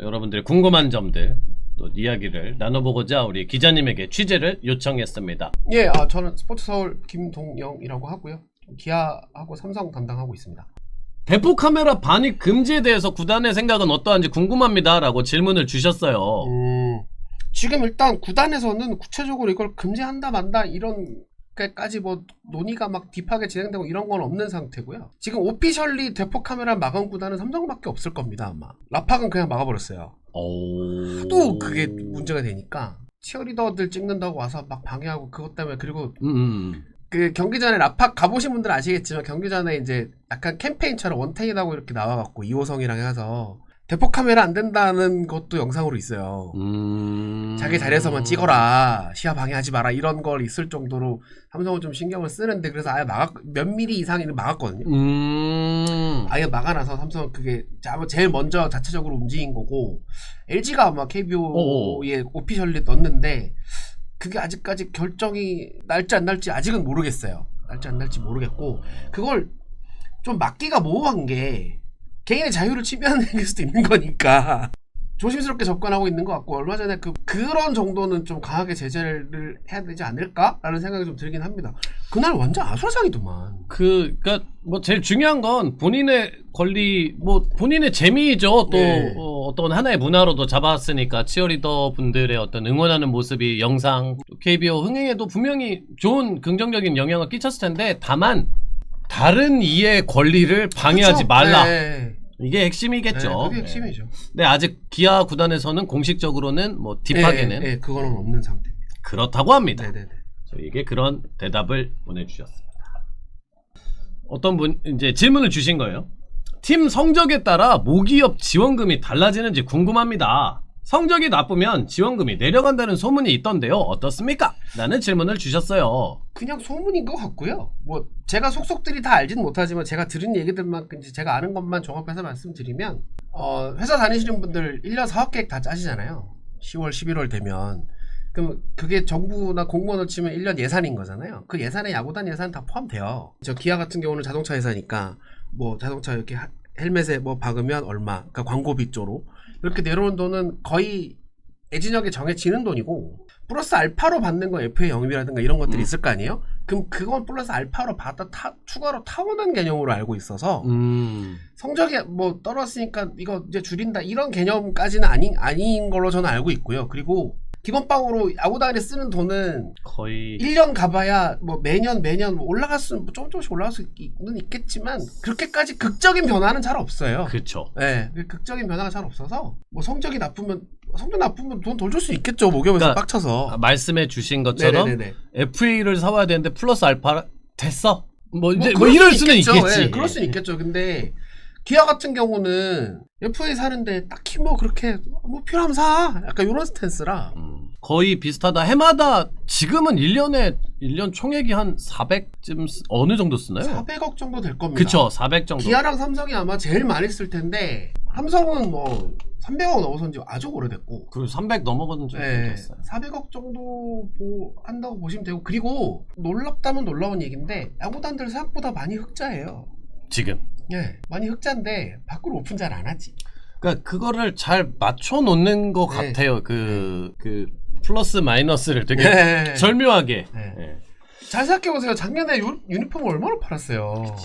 여러분들의 궁금한 점들 또 이야기를 나눠보고자 우리 기자님에게 취재를 요청했습니다. 예, 아, 저는 스포츠 서울 김동영이라고 하고요. 기아하고 삼성 담당하고 있습니다. 대포 카메라 반입 금지에 대해서 구단의 생각은 어떠한지 궁금합니다라고 질문을 주셨어요. 음, 지금 일단 구단에서는 구체적으로 이걸 금지한다 만다 이런 까지 뭐 논의가 막 딥하게 진행되고 이런 건 없는 상태고요. 지금 오피셜리 대포 카메라 마감 구단은 삼성밖에 없을 겁니다 아마. 라팍은 그냥 막아버렸어요. 오... 또 그게 문제가 되니까 치어리더들 찍는다고 와서 막 방해하고 그것 때문에 그리고 음, 음. 그 경기 전에 라팍 가보신 분들 아시겠지만 경기 전에 이제 약간 캠페인처럼 원테이라고 이렇게 나와갖고 이호성이랑 해서 대포 카메라 안 된다는 것도 영상으로 있어요. 음... 자기 자리에서만 찍어라 시야 방해하지 마라 이런 걸 있을 정도로 삼성은 좀 신경을 쓰는데 그래서 아예 막았 몇 미리 이상은 막았거든요. 음... 아예 막아놔서 삼성은 그게 제일 먼저 자체적으로 움직인 거고 LG가 아마 KBO에 오피셜리 넣었는데 그게 아직까지 결정이 날지 안 날지 아직은 모르겠어요. 날지 안 날지 모르겠고 그걸 좀 막기가 모호한 게 개인의 자유를 침해하는 수도 있는 거니까 조심스럽게 접근하고 있는 것 같고 얼마 전에 그 그런 정도는 좀 강하게 제재를 해야 되지 않을까라는 생각이 좀 들긴 합니다. 그날 완전 아수라장이더만. 그, 그니까, 뭐, 제일 중요한 건 본인의 권리, 뭐, 본인의 재미죠. 또, 네. 어, 떤 하나의 문화로도 잡았으니까, 치어리더 분들의 어떤 응원하는 모습이 영상, 또 KBO 흥행에도 분명히 좋은 긍정적인 영향을 끼쳤을 텐데, 다만, 다른 이의 권리를 방해하지 그쵸? 말라. 네. 이게 핵심이겠죠. 네, 그게 핵심이죠. 근데 아직 기아 구단에서는 공식적으로는 뭐, 딥하게는 네, 네, 그거는 없는 상태입니다. 그렇다고 합니다. 네네네. 저에게 그런 대답을 보내주셨습니다. 어떤 분 이제 질문을 주신 거예요. 팀 성적에 따라 모기업 지원금이 달라지는지 궁금합니다. 성적이 나쁘면 지원금이 내려간다는 소문이 있던데요. 어떻습니까? 라는 질문을 주셨어요. 그냥 소문인 것 같고요. 뭐 제가 속속들이 다 알지는 못하지만 제가 들은 얘기들만큼 이제 제가 아는 것만 종합해서 말씀드리면 어, 회사 다니시는 분들 1년 사업 계획 다 짜시잖아요. 10월, 11월 되면 그럼 그게 정부나 공무원을 치면 1년 예산인 거잖아요. 그 예산에 야구단 예산 다 포함돼요. 저 기아 같은 경우는 자동차 회사니까 뭐 자동차 이렇게 하- 헬멧에 뭐 박으면 얼마, 그러니까 광고비 쪽으로 이렇게 내려온 돈은 거의 애진혁에 정해지는 돈이고 플러스 알파로 받는 거 FA 영입이라든가 이런 것들이 음. 있을 거 아니에요? 그럼 그건 플러스 알파로 받아 타, 추가로 타오는 개념으로 알고 있어서 음, 성적이 뭐 떨어졌으니까 이거 이제 줄인다 이런 개념까지는 아닌 아닌 걸로 저는 알고 있고요. 그리고 기본빵으로 야구단에 쓰는 돈은 거의 1년 가봐야 뭐 매년 매년 뭐 올라갈 수는 뭐 조금 조금씩 올라갈 수는 있겠지만 그렇게까지 극적인 변화는 잘 없어요. 그쵸. 네, 그 극적인 변화가 잘 없어서 뭐 성적이 나쁘면 성적 나쁘면 돈덜줄수 있겠죠 모기업에서 그러니까 빡쳐서. 아, 말씀해 주신 것처럼 네네네네. FA를 사와야 되는데 플러스 알파 됐어. 뭐 이제 뭐, 그럴 이럴 수는 수는 있겠죠. 있겠지. 예, 그럴 수는 있겠죠. 근데 기아 같은 경우는 FA 사는데 딱히 뭐 그렇게 뭐 필요하면 사. 약간 이런 스탠스라. 음, 거의 비슷하다. 해마다 지금은 1년에 1년 총액이 한 400쯤 어느 정도 쓰나요? 400억 정도 될 겁니다. 그쵸, 400 정도. 기아랑 삼성이 아마 제일 많이 쓸 텐데 삼성은 뭐 300억 넘어선 지 아주 오래됐고 그리고 300 넘어가는 적이 네, 있어요. 400억 정도 보- 한다고 보시면 되고 그리고 놀랍다면 놀라운 얘기인데 야구단들 생각보다 많이 흑자예요. 지금. 예, 많이 흑자인데 밖으로 오픈 잘 안 하지. 그러니까 그거를 잘 맞춰 놓는 것 네. 같아요. 그, 그 플러스 마이너스를 되게 네. 절묘하게. 네. 예. 잘 생각해보세요. 작년에 유, 유니폼 얼마나 팔았어요.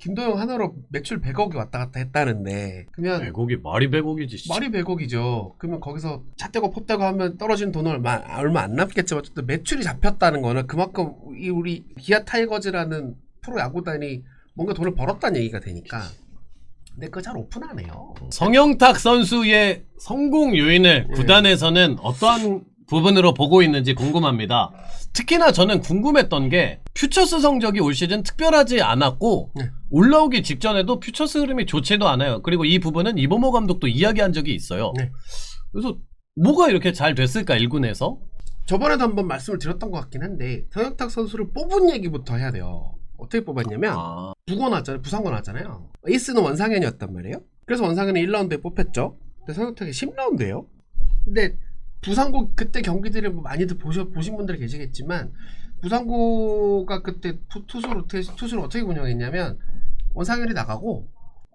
김도영 하나로 매출 100억이 왔다 갔다 했다는데 그러면 100억이 말이 100억이지. 씨. 말이 100억이죠. 그러면 거기서 잣대고 폭대고 하면 떨어진 돈은 얼마, 얼마 안 남겠지만 어쨌든 매출이 잡혔다는 거는 그만큼 이 우리 기아 타이거즈라는 프로 야구단이 뭔가 돈을 벌었다는 얘기가 되니까 근데 그거 잘 오픈하네요. 성영탁 선수의 성공 요인을 네. 구단에서는 어떠한 부분으로 보고 있는지 궁금합니다. 특히나 저는 궁금했던 게 퓨처스 성적이 올 시즌 특별하지 않았고 네. 올라오기 직전에도 퓨처스 흐름이 좋지도 않아요. 그리고 이 부분은 이범호 감독도 이야기한 적이 있어요. 네. 그래서 뭐가 이렇게 잘 됐을까 1군에서? 저번에도 한번 말씀을 드렸던 것 같긴 한데 성혁탁 선수를 뽑은 얘기부터 해야 돼요. 어떻게 뽑았냐면 아, 부고 나왔잖아요. 부상고 나왔잖아요. 에이스는 원상현이었단 말이에요. 그래서 원상현이 1라운드에 뽑혔죠. 근데 성혁탁이 10라운드예요. 근데 부상고 그때 경기들을 뭐 많이들 보셔, 보신 분들이 계시겠지만 부상고가 그때 투- 투수 로테 투수를 어떻게 운영했냐면 원상현이 나가고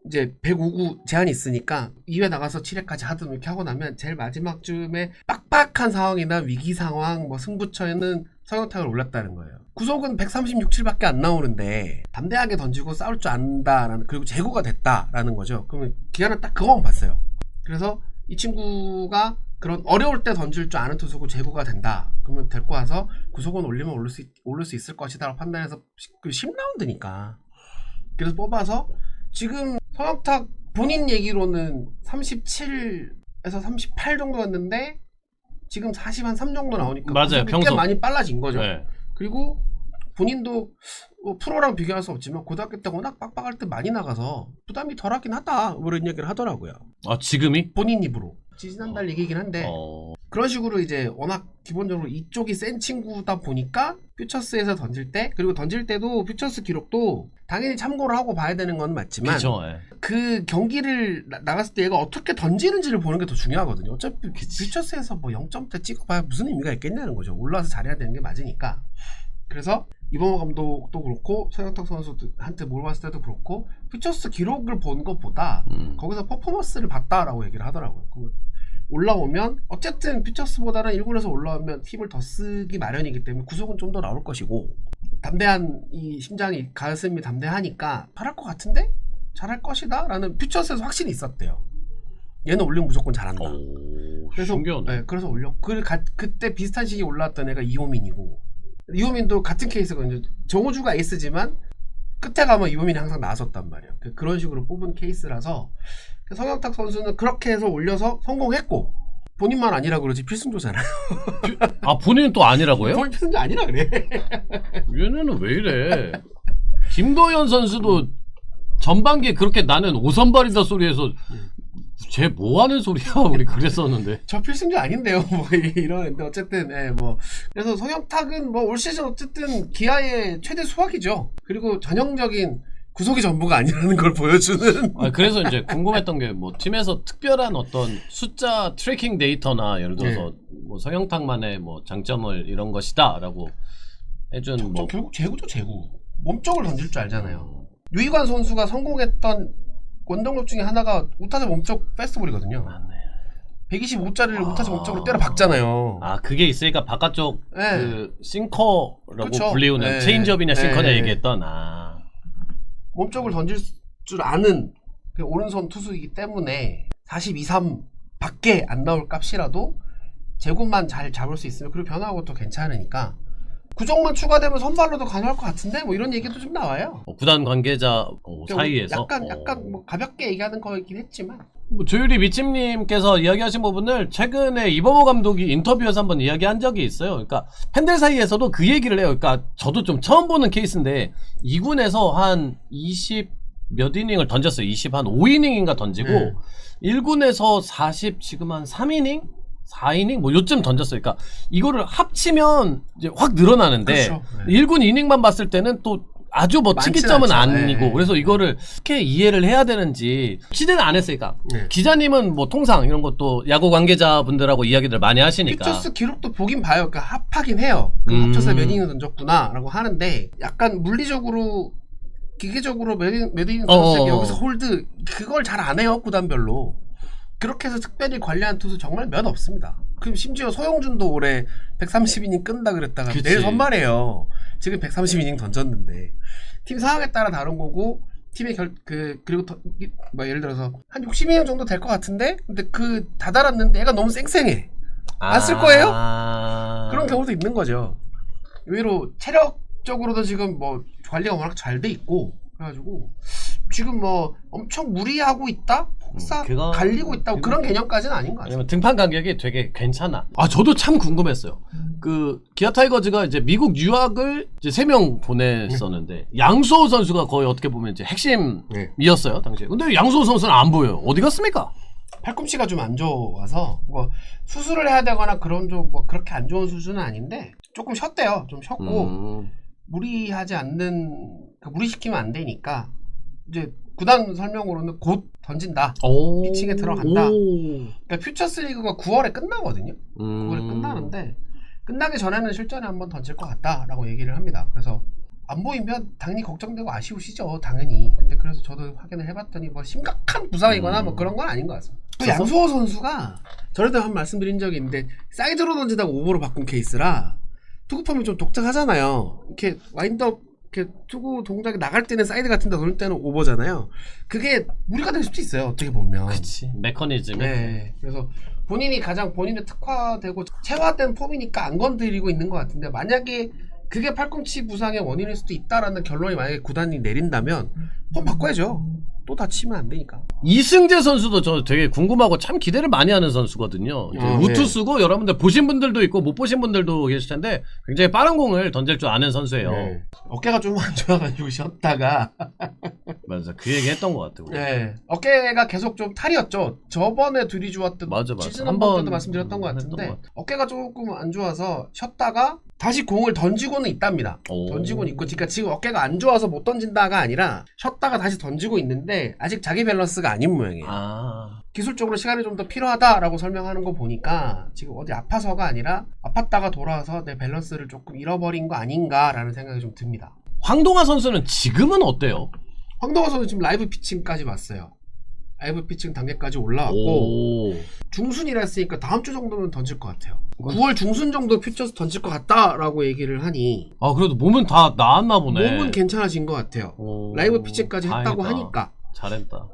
이제 105구 제한이 있으니까 2회 나가서 7회까지 하든 이렇게 하고 나면 제일 마지막 쯤에 빡빡한 상황이나 위기 상황, 뭐 승부처에는 성형탁을 올렸다는 거예요. 구속은 136, 7밖에 안 나오는데 담대하게 던지고 싸울 줄 안다라는 그리고 재고가 됐다라는 거죠. 그러면 기아는 딱 그거만 봤어요. 그래서 이 친구가 그런 어려울 때 던질 줄 아는 투수고 재고가 된다. 그러면 데리고 와서 구속은 올리면 오를 수, 있- 오를 수 있을 것이다. 판단해서 그 10라운드니까. 그래서 뽑아서 지금 성혁탁 본인 얘기로는 37에서 38 정도였는데 지금 40 한 3 정도 나오니까 맞아요, 평소. 많이 빨라진 거죠. 네. 그리고 본인도 뭐 프로랑 비교할 수 없지만 고등학교 때 워낙 빡빡할 때 많이 나가서 부담이 덜하긴 하다. 뭐 이런 얘기를 하더라고요. 아 지금이? 본인 입으로. 지지난달 얘기긴 한데. 어... 그런 식으로 이제 워낙 기본적으로 이쪽이 센 친구다 보니까 퓨처스에서 던질 때 그리고 던질 때도 퓨처스 기록도 당연히 참고를 하고 봐야 되는 건 맞지만 그쵸. 예. 그 경기를 나, 나갔을 때 얘가 어떻게 던지는지를 보는 게 더 중요하거든요. 어차피 그치. 퓨처스에서 뭐 0점대 찍어봐야 무슨 의미가 있겠냐는 거죠. 올라와서 잘해야 되는 게 맞으니까. 그래서 이범호 감독도 그렇고 서영탁 선수한테 물어봤을 때도 그렇고 퓨처스 기록을 본 것보다 음. 거기서 퍼포먼스를 봤다라고 얘기를 하더라고요. 그 올라오면 어쨌든 퓨처스보다는 1군에서 올라오면 힘을 더 쓰기 마련이기 때문에 구속은 좀 더 나올 것이고 담대한 이 심장이 가슴이 담대하니까 잘할 것 같은데 잘할 것이다 라는 퓨처스에서 확신이 있었대요. 얘는 올리면 무조건 잘한다. 오, 그래서 신기하네. 네, 그래서 올려. 그 가- 그때 비슷한 시기에 올라왔던 애가 이호민이고 이호민도 같은 케이스거든요. 정우주가 에이스지만 끝에 가면 이호민이 항상 나왔었단 말이에요. 그- 그런 식으로 뽑은 케이스라서 성혁탁 선수는 그렇게 해서 올려서 성공했고 본인만 아니라 그러지 필승조잖아요. 아 본인은 또 아니라고요? 본인 필승조 아니라 그래. 얘네는 왜 이래? 김도현 선수도 전반기에 그렇게 나는 오선발이다 소리해서 쟤 뭐 하는 소리야? 우리 그랬었는데. 저 필승조 아닌데요. 뭐 이러는데 어쨌든 예, 뭐 그래서 성혁탁은 뭐 올 시즌 어쨌든 기아의 최대 수확이죠. 그리고 전형적인 구속이 전부가 아니라는 걸 보여주는 아, 그래서 이제 궁금했던 게 뭐 팀에서 특별한 어떤 숫자 트래킹 데이터나 예를 들어서 뭐 성형탁만의 뭐 장점을 이런 것이다라고 해준 저뭐 결국 재구죠 재구 몸쪽을 던질 줄 알잖아요 유이관 선수가 성공했던 원동력 중에 하나가 우타자 몸쪽 페스티벌이거든요 맞네. 125짜리를 우타자 아. 몸쪽으로 때려 박잖아요 아 그게 있으니까 바깥쪽 네. 그 싱커라고 그쵸. 불리우는 네. 체인지업이냐 싱커냐 네. 얘기했던 아 몸쪽을 던질 줄 아는 그 오른손 투수이기 때문에 42, 3 밖에 안 나올 값이라도 제구만 잘 잡을 수 있으면 그리고 변화하고 또 괜찮으니까 구종만 추가되면 선발로도 가능할 것 같은데 뭐 이런 얘기도 좀 나와요. 어, 구단 관계자 어, 사이에서? 약간 어. 약간 뭐 가볍게 얘기하는 거이긴 했지만. 뭐 조유리 미침님께서 이야기하신 부분을 최근에 이범호 감독이 인터뷰에서 한번 이야기한 적이 있어요. 그러니까 팬들 사이에서도 그 얘기를 해요. 그러니까 저도 좀 처음 보는 케이스인데 2군에서 한 20 몇 이닝을 던졌어요. 20 한 5이닝인가 던지고 네. 1군에서 40 지금 한 3이닝? 4이닝? 뭐 요쯤 던졌어요. 그러니까 이거를 합치면 이제 확 늘어나는데 그렇죠. 네. 1군 이닝만 봤을 때는 또 아주 뭐 많진 특이점은 않죠. 아니고 네. 그래서 이거를 어떻게 이해를 해야 되는지 취재는 안 했으니까 네. 기자님은 뭐 통상 이런 것도 야구 관계자분들하고 이야기들 많이 하시니까 퓨처스 기록도 보긴 봐요. 그러니까 합하긴 해요. 그 음. 합쳐서 몇 이닝 던졌구나라고 하는데 약간 물리적으로 기계적으로 던졌을 때 어어. 여기서 홀드 그걸 잘 안 해요 구단별로. 그렇게 해서 특별히 관리한 투수 정말 몇 없습니다. 그럼 심지어 소영준도 올해 130이닝 끈다 그랬다가 그치. 내일 선발해요. 지금 130이닝 던졌는데 팀 상황에 따라 다른 거고 팀의 결 그 그리고 더, 이- 뭐 예를 들어서 한 60이닝 정도 될 것 같은데 근데 그 다다랐는데 얘가 너무 쌩쌩해. 안 쓸 거예요? 아... 그런 경우도 있는 거죠. 의외로 체력적으로도 지금 뭐 관리가 워낙 잘 돼 있고 그래가지고 지금 뭐 엄청 무리하고 있다, 폭삭 음, 그거- 갈리고 있다 그거- 그런 개념까지는 아닌 것 같아요. 등판 간격이 되게 괜찮아. 아 저도 참 궁금했어요. 그 기아 타이거즈가 이제 미국 유학을 이제 세 명 보냈었는데 양수호 선수가 거의 어떻게 보면 이제 핵심이었어요 당시에. 근데 양수호 선수는 안 보여요. 어디 갔습니까? 팔꿈치가 좀 안 좋아서 뭐 수술을 해야 되거나 그런 좀 뭐 그렇게 안 좋은 수준은 아닌데 조금 쉬었대요. 좀 쉬었고 음, 무리하지 않는 그 무리시키면 안 되니까 이제 구단 설명으로는 곧 던진다. 오, 피칭에 들어간다. 오. 그러니까 퓨처스 리그가 9월에 끝나거든요. 음. 9월에 끝나는데 끝나기 전에는 실전에 한번 던질 것 같다라고 얘기를 합니다. 그래서 안 보이면 당연히 걱정되고 아쉬우시죠 당연히 근데 그래서 저도 확인을 해봤더니 뭐 심각한 부상이거나 뭐 음. 그런 건 아닌 것 같습니다 또 그래서? 양수호 선수가 전에도 한번 말씀드린 적이 있는데 사이드로 던지다가 오버로 바꾼 케이스라 투구폼이 좀 독특하잖아요 이렇게 와인드업 이렇게 투구 동작이 나갈 때는 사이드 같은 데 돌릴 때는 오버잖아요. 그게 무리가 될 수도 있어요 어떻게 보면. 그치. 메커니즘이. 네. 그래서 본인이 가장 본인의 특화되고 체화된 폼이니까 안 건드리고 있는 것 같은데 만약에 그게 팔꿈치 부상의 원인일 수도 있다라는 결론이 만약에 구단이 내린다면 폼 바꿔야죠. 또 다치면 안 되니까. 이승재 선수도 저 되게 궁금하고 참 기대를 많이 하는 선수거든요. 이제 아, 우투 네. 쓰고 여러분들 보신 분들도 있고 못 보신 분들도 계실 텐데 굉장히 빠른 공을 던질 줄 아는 선수예요. 네. 어깨가 좀 안 좋아가지고 쉬었다가 맞아 그 얘기 했던 것 같아요. 네. 어깨가 계속 좀 탈이었죠. 저번에 둘이 좋았던 맞아, 맞아. 시즌 한 한번 번, 때도 말씀드렸던 것 같은데 것. 어깨가 조금 안 좋아서 쉬었다가 다시 공을 던지고는 있답니다. 오. 던지고는 있고, 그러니까 지금 어깨가 안 좋아서 못 던진다가 아니라 쉬었다가 다시 던지고 있는데 아직 자기 밸런스가 아닌 모양이에요. 아 기술적으로 시간이 좀 더 필요하다라고 설명하는 거 보니까 지금 어디 아파서가 아니라 아팠다가 돌아와서 내 밸런스를 조금 잃어버린 거 아닌가라는 생각이 좀 듭니다. 황동화 선수는 지금은 어때요? 황동호 선수 지금 라이브 피칭까지 왔어요. 라이브 피칭 단계까지 올라왔고 오. 중순이라 했으니까 다음 주 정도면 던질 것 같아요. 9월 중순 정도 퓨처스 던질 것 같다라고 얘기를 하니 아 그래도 몸은 다 나았나 보네. 몸은 괜찮아진 것 같아요. 오, 라이브 피칭까지 했다고 다행이다. 하니까 잘했다.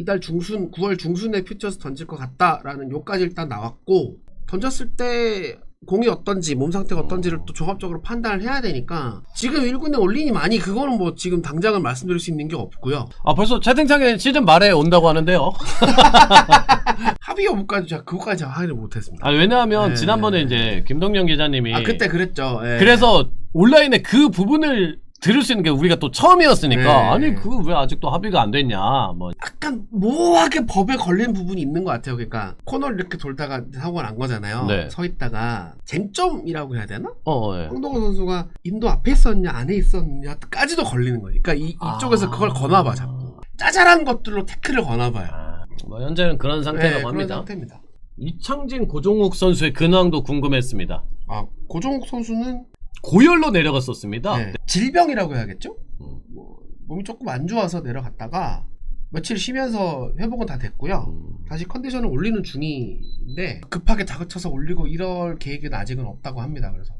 이달 중순 9월 중순에 퓨처스 던질 것 같다라는 요까지 일단 나왔고 던졌을 때 공이 어떤지 몸 상태가 어떤지를 또 종합적으로 판단을 해야 되니까 지금 1군에 올리니 많이 그거는 뭐 지금 당장은 말씀드릴 수 있는 게 없고요 아 벌써 채팅창에 시즌 말에 온다고 하는데요. 합의 여부까지 제가 그거까지 제가 확인을 못했습니다 아 왜냐하면 네. 지난번에 이제 김동영 기자님이 아 그때 그랬죠 예. 그래서 온라인에 그 부분을 들을 수 있는 게 우리가 또 처음이었으니까 네. 아니 그거 왜 아직도 합의가 안 됐냐 뭐 약간 모호하게 법에 걸린 부분이 있는 것 같아요 그러니까 코너를 이렇게 돌다가 사고가 난 거잖아요 네. 서 있다가 쟁점이라고 해야 되나? 어, 예. 황동호 선수가 인도 앞에 있었냐 안에 있었냐까지도 걸리는 거니까 이, 이쪽에서 아. 그걸 거나봐 자꾸 짜잘한 것들로 태클을 거나봐요. 아, 뭐 현재는 그런 상태라고 네, 그런 합니다. 상태입니다. 이창진 고종욱 선수의 근황도 궁금했습니다. 아 고종욱 선수는 고열로 내려갔었습니다. 네, 질병이라고 해야겠죠? 음. 뭐, 몸이 조금 안 좋아서 내려갔다가 며칠 쉬면서 회복은 다 됐고요. 음. 다시 컨디션을 올리는 중인데 급하게 다그쳐서 올리고 이럴 계획은 아직은 없다고 합니다. 그래서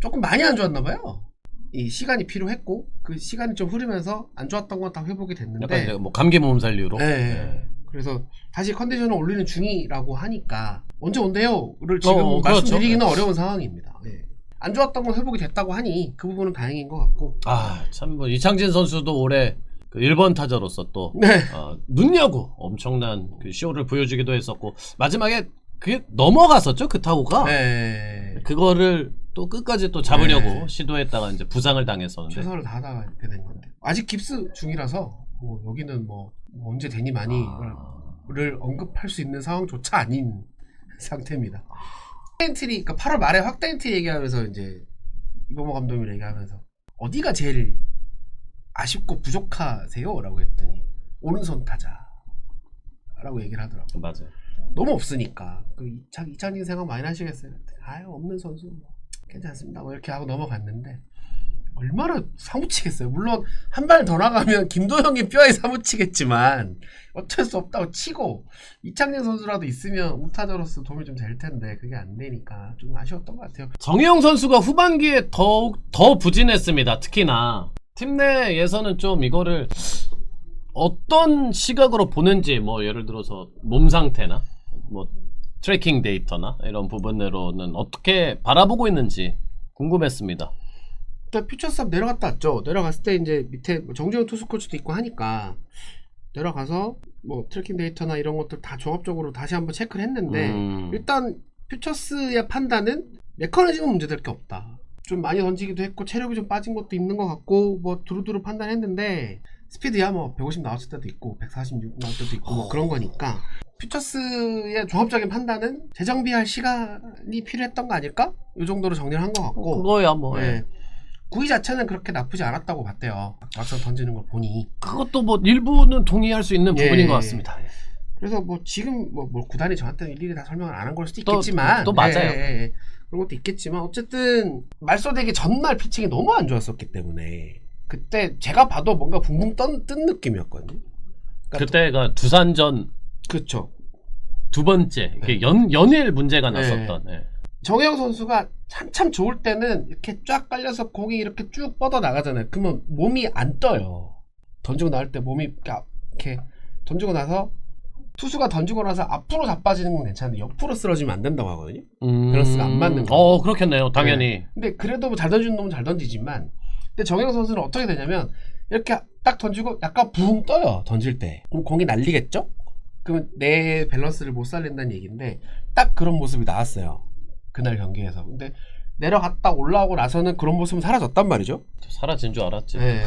조금 많이 안 좋았나 봐요. 이 시간이 필요했고 그 시간이 좀 흐르면서 안 좋았던 건 다 회복이 됐는데 뭐 감기 몸살류로. 네. 그래서 다시 컨디션을 올리는 중이라고 하니까 언제 온대요를 지금 어, 그렇죠. 말씀드리기는 어려운 상황입니다. 네. 안 좋았던 건 회복이 됐다고 하니 그 부분은 다행인 것 같고 아, 참, 뭐, 이창진 선수도 올해 그 1번 타자로서 또, 네. 어, 눈여고 엄청난 그 쇼를 보여주기도 했었고, 마지막에 그게 넘어갔었죠, 그 타구가. 네. 그거를 또 끝까지 또 잡으려고 네. 시도했다가 이제 부상을 당했었는데. 최선을 다하다가 이렇게 된 건데 아직 깁스 중이라서 뭐 여기는 뭐, 뭐 언제 되니 많이를 아, 언급할 수 있는 상황조차 아닌 상태입니다. 확대 엔트리, 그러니까 8월 말에 확대 엔트리 얘기하면서 이제 이범호 감독님 얘기하면서 어디가 제일 아쉽고 부족하세요? 라고 했더니 오른손 타자라고 얘기를 하더라고요. 맞아요. 너무 없으니까 그 이창, 이창진 생각 많이 하시겠어요. 아유 없는 선수 뭐 괜찮습니다. 뭐 이렇게 하고 넘어갔는데 얼마나 사무치겠어요. 물론 한 발 더 나가면 김도영이 뼈에 사무치겠지만 어쩔 수 없다고 치고 이창진 선수라도 있으면 우타자로서 도움이 좀 될 텐데 그게 안 되니까 좀 아쉬웠던 것 같아요. 정혜영 선수가 후반기에 더욱 더 부진했습니다. 특히나 팀 내에서는 좀 이거를 어떤 시각으로 보는지 뭐 예를 들어서 몸 상태나 뭐 트래킹 데이터나 이런 부분으로는 어떻게 바라보고 있는지 궁금했습니다. 일단 퓨처스업 내려갔다 왔죠. 내려갔을 때 이제 밑에 뭐 정재훈 투수 코치도 있고 하니까 내려가서 뭐 트래킹 데이터나 이런 것들 다 종합적으로 다시 한번 체크를 했는데 음, 일단 퓨처스의 판단은 메커니즘은 문제될 게 없다. 좀 많이 던지기도 했고 체력이 좀 빠진 것도 있는 것 같고 뭐 두루두루 판단했는데 스피드야 뭐 150 나왔을 때도 있고 146 나올 때도 있고 뭐 그런 거니까 퓨처스의 종합적인 판단은 재정비할 시간이 필요했던 거 아닐까? 이 정도로 정리를 한 것 같고 그거야 뭐. 네. 구위 자체는 그렇게 나쁘지 않았다고 봤대요. 막상 던지는 걸 보니. 그것도 뭐 일부는 동의할 수 있는 예. 부분인 것 같습니다. 그래서 뭐 지금 뭐, 뭐 구단이 저한테 일일이 다 설명을 안 한 걸 수도 또- 있겠지만 또 맞아요. 예, 예, 예. 그런 것도 있겠지만 어쨌든 말소되기 전날 피칭이 너무 안 좋았었기 때문에 그때 제가 봐도 뭔가 붕붕 뜬, 뜬 느낌이었거든요. 그때가 두산전 그렇죠. 두 번째 네. 연 연일 문제가 났었던. 예. 정혜영 선수가 한참 좋을 때는 이렇게 쫙 깔려서 공이 이렇게 쭉 뻗어 나가잖아요. 그러면 몸이 안 떠요. 던지고 나올 때 몸이 이렇게 던지고 나서 투수가 던지고 나서 앞으로 자빠지는 건 괜찮은데 옆으로 쓰러지면 안 된다고 하거든요. 음... 밸런스가 안 맞는 거. 어 그렇겠네요. 당연히. 근데 그래도 뭐잘 던지는 놈은 잘 던지지만 근데 정혜영 선수는 어떻게 되냐면 이렇게 딱 던지고 약간 붕 떠요. 던질 때. 그럼 공이 날리겠죠? 그러면 내 밸런스를 못 살린다는 얘기인데 딱 그런 모습이 나왔어요. 그날 경기에서. 근데 내려갔다 올라오고 나서는 그런 모습은 사라졌단 말이죠. 사라진 줄 알았지. 네.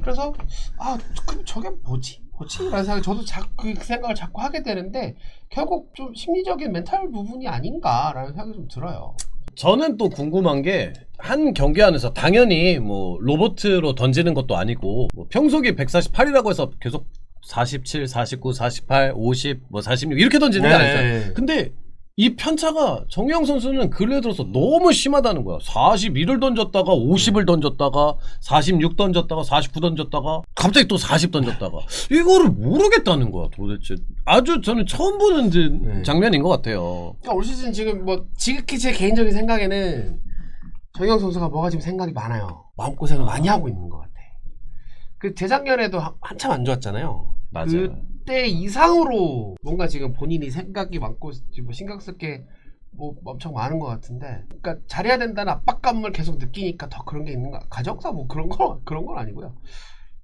그래서 아 그럼 저게 뭐지? 뭐지? 라는 생각이 저도 자꾸 그 생각을 자꾸 하게 되는데 결국 좀 심리적인 멘탈 부분이 아닌가라는 생각이 좀 들어요. 저는 또 궁금한 게 한 경기 안에서 당연히 뭐 로보트로 던지는 것도 아니고 뭐 평속이 148이라고 해서 계속 47, 49, 48, 50, 뭐 46 이렇게 던지는 게 네. 아니잖아요. 근데 이 편차가 정영 선수는 근래 들어서 너무 심하다는 거야. 41을 던졌다가 50을 던졌다가 46 던졌다가 49 던졌다가 갑자기 또 40 던졌다가 이거를 모르겠다는 거야 도대체. 아주 저는 처음 보는 듯 네. 장면인 것 같아요. 그러니까 올 시즌 지금 뭐 지극히 제 개인적인 생각에는 정영 선수가 뭐가 지금 생각이 많아요. 마음고생을 많이 하고 있는 것 같아. 그 재작년에도 한- 한참 안 좋았잖아요. 맞아요. 그 때 이상으로 뭔가 지금 본인이 생각이 많고 뭐 신경 쓸 게 뭐 엄청 많은 것 같은데, 그러니까 잘해야 된다는 압박감을 계속 느끼니까 더 그런 게 있는가? 가정사 뭐 그런 거 그런 건 아니고요.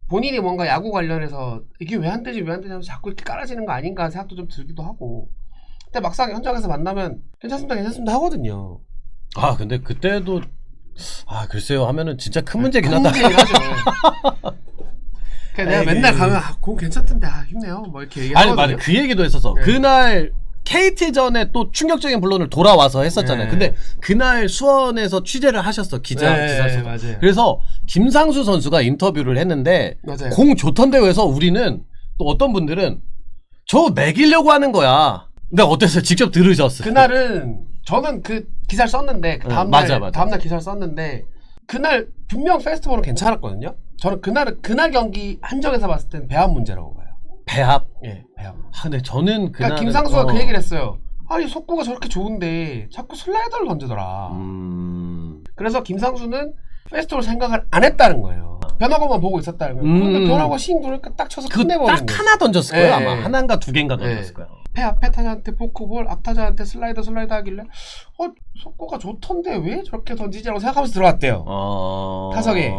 본인이 뭔가 야구 관련해서 이게 왜 안 되지 왜 안 되지 하면서 자꾸 이렇게 깔아지는 거 아닌가 생각도 좀 들기도 하고. 근데 막상 현장에서 만나면 괜찮습니다 괜찮습니다 하거든요. 아 근데 그때도 아 글쎄요 하면은 진짜 큰 문제긴 큰 하다. 문제긴 하죠. 그러니까 내가 에이. 맨날 가면 아, 공 괜찮던데 아 힘내요 뭐 이렇게 아니 얘기하거든요. 맞아 그 얘기도 했었어. 네. 그날 KT전에 또 충격적인 본론을 돌아와서 했었잖아요. 네. 근데 그날 수원에서 취재를 하셨어 기자 네, 기사에서. 맞아요. 그래서 김상수 선수가 인터뷰를 했는데 맞아요. 공 좋던데 해서 우리는 또 어떤 분들은 저 매기려고 하는 거야. 근데 어땠어요? 직접 들으셨어요? 그날은 저는 그 기사를 썼는데 그 응, 다음날 맞아, 맞아. 다음날 기사를 썼는데 그날 분명 페스티벌은 괜찮았거든요. 저는 그날은 그날 경기 한정에서 봤을 땐 배합 문제라고 봐요. 배합. 예, 배합. 아, 근데 저는 그러니까 그날 김상수가 그 얘기를 했어요. 아니 속구가 저렇게 좋은데 자꾸 슬라이더를 던지더라. 음... 그래서 김상수는 페스티벌 생각을 안 했다는 거예요. 변화구만 보고 있었다는 거예요. 음. 근데 변화구가 싱 돌니까 딱 쳐서 끝내버린 그딱 거예요. 하나 던졌을 거예요 예, 아마 예. 하나인가 두 개인가 예. 던졌을 거예요. 앞에 앞에 타자한테 포크볼, 앞 타자한테 슬라이더 슬라이더 하길래 어 속구가 좋던데 왜 저렇게 던지지라고 생각하면서 들어갔대요. 어... 타석에.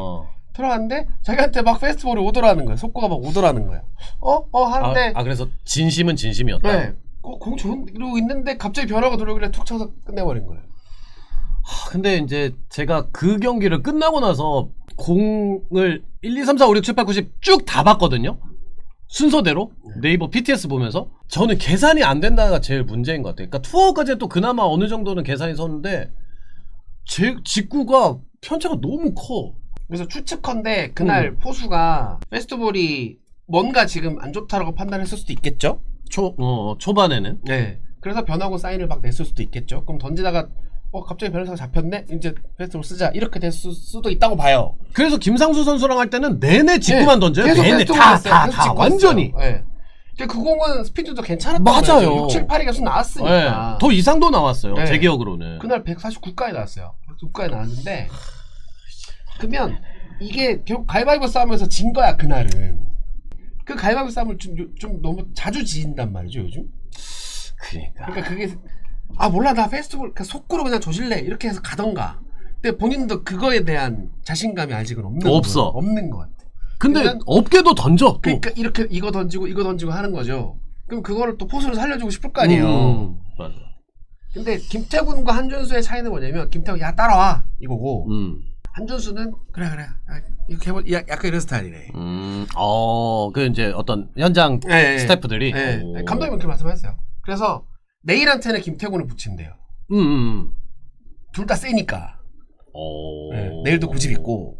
들어갔는데 자기한테 막 페스티벌이 오더라는 거야. 속구가 막 오더라는 거야. 어? 어 아, 하는데 아, 그래서 진심은 진심이었다. 네. 어, 공 좋은 이러고 있는데 갑자기 변화가 들어오길래 툭 쳐서 끝내버린 거예요. 아, 근데 이제 제가 그 경기를 끝나고 나서 공을 1, 2, 3, 4, 5, 6, 7, 8, 9, 10 쭉 다 봤거든요. 순서대로 네이버 PTS 보면서 저는 계산이 안 된다가 제일 문제인 것 같아요. 그러니까 투어까지 또 그나마 어느 정도는 계산이 섰는데 제 직구가 편차가 너무 커. 그래서 추측컨대 그날 음. 포수가 페스티벌이 뭔가 지금 안 좋다라고 판단했을 수도 있겠죠. 초 어, 초반에는 네. 그래서 변하고 사인을 막 냈을 수도 있겠죠. 그럼 던지다가 어 갑자기 변호사가 잡혔네. 이제 페스티벌 쓰자 이렇게 됐을 수도 있다고 봐요. 그래서 김상수 선수랑 할 때는 내내 직구만 던져요. 네. 계속 내내 페스티벌 다 완전히. 네. 근데 그 공은 스피드도 괜찮았단 맞아요. 말이죠. 6, 7, 8이 계속 나왔으니까. 네, 더 이상도 나왔어요. 네. 제 기억으로는. 그날 149까지 나왔어요. 149까지 나왔는데 그러면 이게 결국 가위바위보 싸움에서 진 거야 그날은. 그 가위바위보 싸움을 좀, 요- 좀 너무 자주 지인단 말이죠 요즘. 그러니까. 그러니까 그게 아 몰라 나 페스티벌 그냥 속구로 그냥 조질래 이렇게 해서 가던가. 근데 본인도 그거에 대한 자신감이 아직은 없는 없어. 거, 없는 것 같아. 근데 그냥- 업계도 던져. 또. 그러니까 이렇게 이거 던지고 이거 던지고 하는 거죠. 그럼 그거를 또 포수를 살려주고 싶을 거 아니에요. 음, 맞아. 근데 김태군과 한준수의 차이는 뭐냐면 김태군 야 따라와 이거고 음. 한준수는 그래 그래 아, 이렇게 야, 약간 이런 스타일이네. 음. 어, 그 이제 어떤 현장 예, 예. 스태프들이 예, 오. 감독님 그렇게 말씀하셨어요. 그래서 내일한테는 김태군을 붙인대요. 음, 음. 둘 다 세니까. 어. 예, 내일도 고집 있고.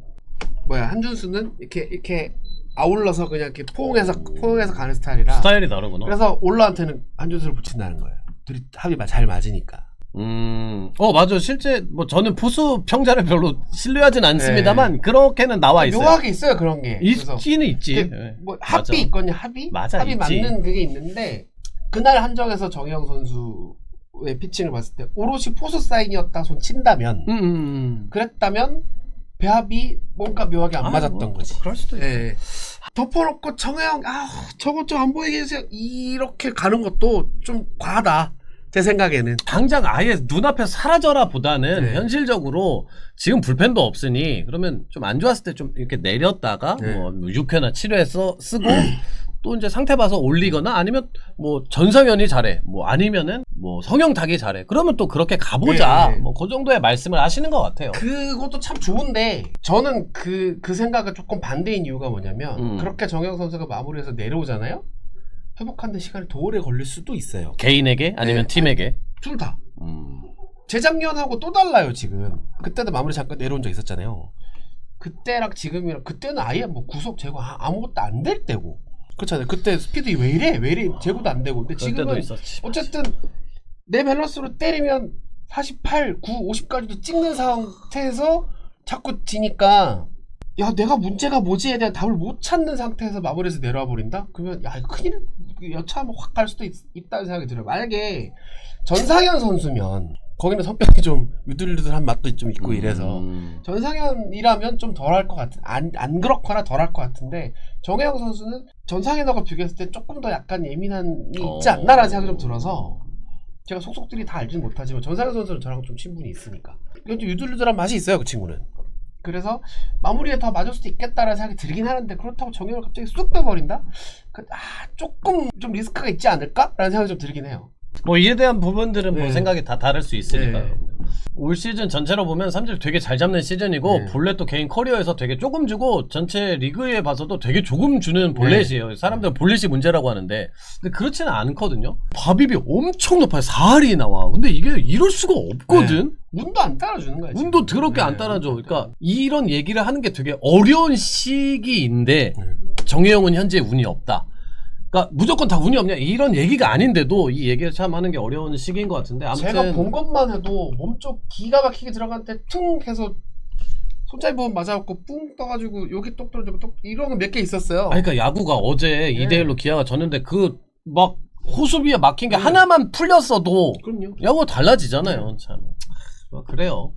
뭐야 한준수는 이렇게 이렇게 아울러서 그냥 이렇게 포옹해서 포옹해서 가는 스타일이라 스타일이 다르구나. 그래서 올라한테는 한준수를 붙인다는 거예요. 둘이 합이 마- 잘 맞으니까. 음, 어, 맞아. 실제, 뭐, 저는 포수 평자를 별로 신뢰하진 않습니다만, 네. 그렇게는 나와 있어요. 묘하게 있어요 그런 게. 그래서 있기는 있지. 그, 예. 뭐 맞아. 합이 있거든요 합이 맞아, 합이 있지. 맞는 그게 있는데 그날 한정에서 정영 선수의 피칭을 봤을 때 오롯이 포수 사인이었다 손 친다면 음, 음, 음. 그랬다면 배합이 뭔가 묘하게 안 아, 맞았던 뭐, 거지. 그럴 수도 있고. 예. 덮어놓고 정혜영 아 저거 좀안 보이게 해주세요 이렇게 가는 것도 좀 과하다 제 생각에는 당장 아예 눈앞에 사라져라 보다는 네. 현실적으로 지금 불펜도 없으니 그러면 좀 안 좋았을 때 좀 이렇게 내렸다가 네. 뭐 6회나 7회 써 쓰고 또 이제 상태 봐서 올리거나 아니면 뭐 전성현이 잘해 뭐 아니면은 뭐 성형탁이 잘해 그러면 또 그렇게 가보자 네, 네. 뭐 그 정도의 말씀을 하시는 것 같아요. 그것도 참 좋은데 저는 그 그 생각은 조금 반대인 이유가 뭐냐면 음. 그렇게 정영 선수가 마무리해서 내려오잖아요 회복하는데 시간이 더 오래 걸릴 수도 있어요. 개인에게? 아니면 네. 팀에게. 둘 다. 음. 재작년하고 또 달라요 지금. 그때도 마무리 잠깐 내려온 적 있었잖아요. 그때랑 지금이랑 그때는 아예 뭐 구속 제거 아- 아무것도 안 될 때고. 그렇잖아요. 그때 스피드 왜 이래? 왜 이래? 제고도 안 되고. 근데 지금은 있었지. 어쨌든 내 밸런스로 때리면 48, 9, 50까지도 찍는 상태에서 자꾸 지니까 야 내가 문제가 뭐지에 대한 답을 못 찾는 상태에서 마무리해서 내려와 버린다? 그러면 야 큰일 여차하면 확 갈 수도 있, 있다는 생각이 들어요 만약에 전상현 선수면 거기는 성격이 좀 유들유들한 맛도 좀 있고 이래서 음. 전상현이라면 좀 덜 할 것 같은 안, 안 그렇거나 덜 할 것 같은데 정혜영 선수는 전상현하고 비교했을 때 조금 더 약간 예민함이 있지 어. 않나라는 생각이 좀 들어서 제가 속속들이 다 알지는 못하지만 전상현 선수는 저랑 좀 친분이 있으니까 이건 좀 유들유들한 맛이 있어요 그 친구는 그래서 마무리에 더 맞을 수도 있겠다라는 생각이 들긴 하는데 그렇다고 정혜영을 갑자기 쑥 빼버린다? 그, 아 조금 좀 리스크가 있지 않을까? 라는 생각이 좀 들긴 해요 뭐 이에 대한 부분들은 뭐 네. 생각이 다 다를 수 있으니까요. 네. 올 시즌 전체로 보면 삼질 되게 잘 잡는 시즌이고 네. 볼넷도 개인 커리어에서 되게 조금 주고 전체 리그에 봐서도 되게 조금 주는 볼넷이에요. 사람들은 볼넷이 문제라고 하는데 근데 그렇지는 않거든요. 밥입이 엄청 높아요. 4할이 나와. 근데 이게 이럴 수가 없거든. 운도 안 따라주는 거야 지금. 운도 더럽게 안 네, 따라줘. 그러니까 이런 얘기를 하는 게 되게 어려운 시기인데 네. 정혜영은 현재 운이 없다. 그러니까 무조건 다 운이 없냐 이런 얘기가 아닌데도 이 얘기를 참 하는 게 어려운 시기인 것 같은데 아무튼 제가 본 것만 해도 몸쪽 기가 막히게 들어갈 때퉁 해서 손잡이 부분 맞아갖고 뿡 떠가지고 여기 똑 떨어지고 똑 이런 거 몇 개 있었어요. 아니, 그러니까 야구가 어제 네. 2대 1로 기아가 졌는데 그 막 호수비에 막힌 게 음. 하나만 풀렸어도 그럼요. 야구가 달라지잖아요. 참 아, 그래요.